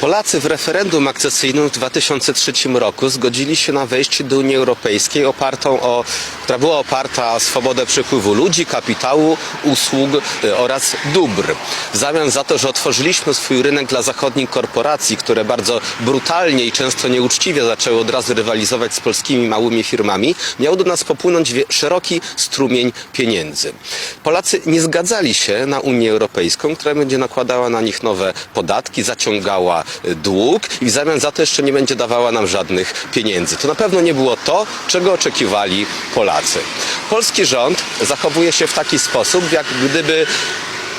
Polacy w referendum akcesyjnym w 2003 roku zgodzili się na wejście do Unii Europejskiej, opartą o, która była oparta o swobodę przepływu ludzi, kapitału, usług y, oraz dóbr. W zamian za to, że otworzyliśmy swój rynek dla zachodnich korporacji, które bardzo brutalnie i często nieuczciwie zaczęły od razu rywalizować z polskimi małymi firmami, miał do nas popłynąć szeroki strumień pieniędzy. Polacy nie zgadzali się na Unię Europejską, która będzie nakładała na nich nowe podatki, zaciągała dług i w zamian za to jeszcze nie będzie dawała nam żadnych pieniędzy. To na pewno nie było to, czego oczekiwali Polacy. Polski rząd zachowuje się w taki sposób, jak gdyby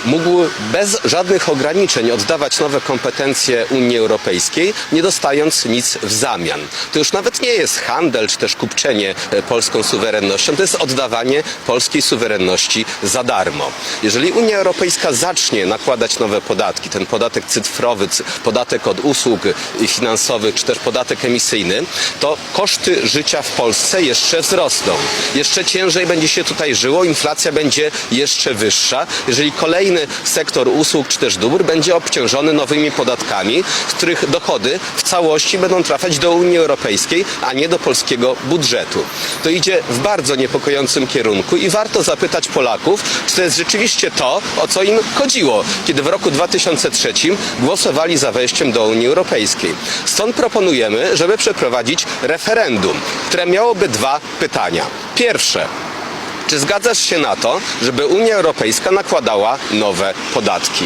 mógł bez żadnych ograniczeń oddawać nowe kompetencje Unii Europejskiej, nie dostając nic w zamian. To już nawet nie jest handel czy też kupczenie e, polską suwerennością, to jest oddawanie polskiej suwerenności za darmo. Jeżeli Unia Europejska zacznie nakładać nowe podatki, ten podatek cyfrowy, cy- podatek od usług y, finansowych czy też podatek emisyjny, to koszty życia w Polsce jeszcze wzrosną. Jeszcze ciężej będzie się tutaj żyło, inflacja będzie jeszcze wyższa. Jeżeli kolejny sektor usług czy też dóbr będzie obciążony nowymi podatkami, z których dochody w całości będą trafiać do Unii Europejskiej, a nie do polskiego budżetu. To idzie w bardzo niepokojącym kierunku i warto zapytać Polaków, czy to jest rzeczywiście to, o co im chodziło, kiedy w roku 2003 głosowali za wejściem do Unii Europejskiej. Stąd proponujemy, żeby przeprowadzić referendum, które miałoby dwa pytania. Pierwsze, czy zgadzasz się na to, żeby Unia Europejska nakładała nowe podatki?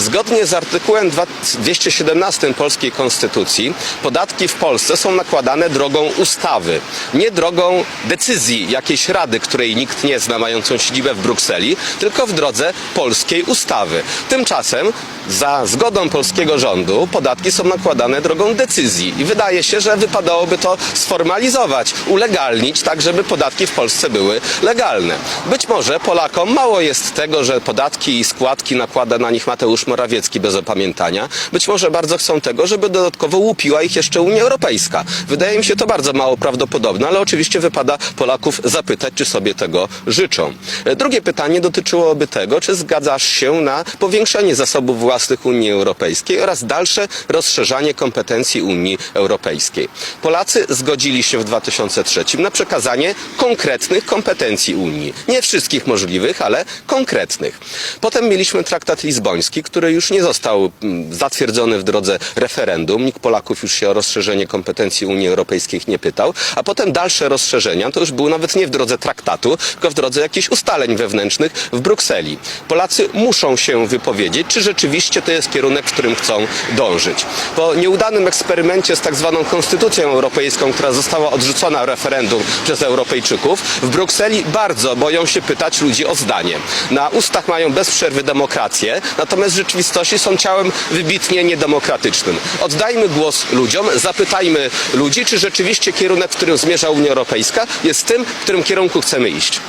Zgodnie z artykułem 217 polskiej konstytucji podatki w Polsce są nakładane drogą ustawy, nie drogą decyzji jakiejś rady, której nikt nie zna, mającą siedzibę w Brukseli, tylko w drodze polskiej ustawy. Tymczasem za zgodą polskiego rządu podatki są nakładane drogą decyzji i wydaje się, że wypadałoby to sformalizować, ulegalnić, tak żeby podatki w Polsce były legalne. Być może Polakom mało jest tego, że podatki i składki nakłada na nich Mateusz Morawiecki bez opamiętania. Być może bardzo chcą tego, żeby dodatkowo łupiła ich jeszcze Unia Europejska. Wydaje mi się to bardzo mało prawdopodobne, ale oczywiście wypada Polaków zapytać, czy sobie tego życzą. E, Drugie pytanie dotyczyłoby tego, czy zgadzasz się na powiększenie zasobów własnych Unii Europejskiej oraz dalsze rozszerzanie kompetencji Unii Europejskiej. Polacy zgodzili się w 2003 na przekazanie konkretnych kompetencji Unii. Nie wszystkich możliwych, ale konkretnych. Potem mieliśmy traktat lizboński, który już nie został mm, zatwierdzony w drodze referendum. Nikt Polaków już się o rozszerzenie kompetencji Unii Europejskiej nie pytał. A potem dalsze rozszerzenia to już były nawet nie w drodze traktatu, tylko w drodze jakichś ustaleń wewnętrznych w Brukseli. Polacy muszą się wypowiedzieć, czy rzeczywiście to jest kierunek, w którym chcą dążyć. Po nieudanym eksperymencie z tak zwaną Konstytucją Europejską, która została odrzucona w referendum przez Europejczyków, w Brukseli bardzo boją się pytać ludzi o zdanie. Na ustach mają bez przerwy demokrację, natomiast rzeczywistości są ciałem wybitnie niedemokratycznym. Oddajmy głos ludziom, zapytajmy ludzi, czy rzeczywiście kierunek, w którym zmierza Unia Europejska, jest tym, w którym kierunku chcemy iść.